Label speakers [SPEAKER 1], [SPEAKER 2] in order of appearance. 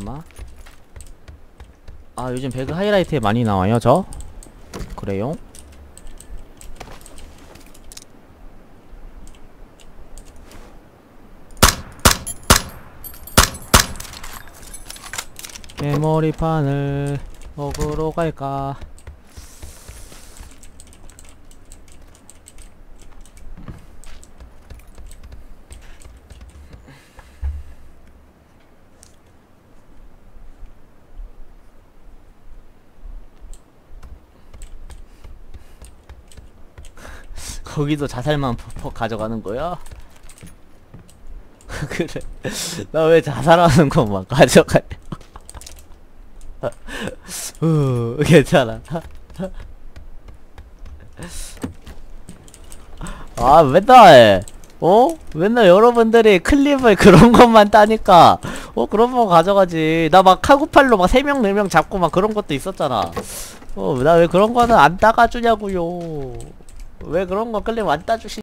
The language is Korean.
[SPEAKER 1] 엄마. 아 요즘 배그 하이라이트에 많이 나와요 저? 그래요? 개머리판을 먹으러 갈까? 거기도 자살만 퍽퍽 가져가는 거야? 그래. 나 왜 자살하는 것만 가져가냐? 후 괜찮아. 아 맨날 어? 맨날 여러분들이 클립을 그런 것만 따니까 어 그런 거 가져가지. 나 막 카구팔로 막 3명 4명 잡고 막 그런 것도 있었잖아. 어 나 왜 그런 거는 안 따가주냐고요 왜 그런 거 클립 안 따주시